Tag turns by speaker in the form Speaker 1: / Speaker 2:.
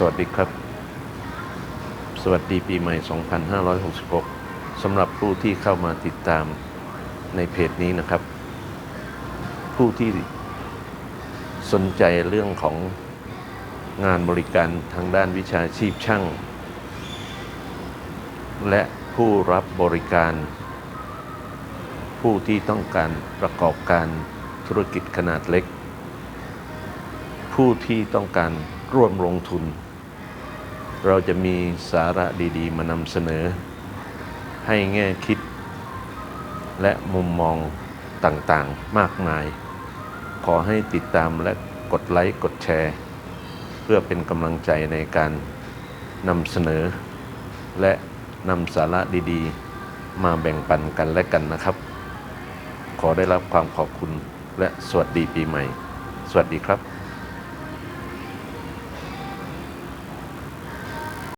Speaker 1: สวัสดีครับ สวัสดีปีใหม่ 2566 สำหรับผู้ที่เข้ามาติดตามในเพจนี้นะครับ ผู้ที่สนใจเรื่องของงานบริการทางด้านวิชาชีพช่าง และผู้รับบริการ ผู้ที่ต้องการประกอบการธุรกิจขนาดเล็ก ผู้ที่ต้องการร่วมลงทุน เราจะมีสาระดี ๆ มานำเสนอ ให้แง่คิด และมุมมองต่างๆมากมาย ขอให้ติดตามและกดไลค์ กดแชร์ เพื่อเป็นกำลังใจในการนำเสนอ และนำสาระดีๆ มาแบ่งปันกันและกันนะครับ ขอได้รับความขอบคุณและสวัสดีปีใหม่ สวัสดีครับ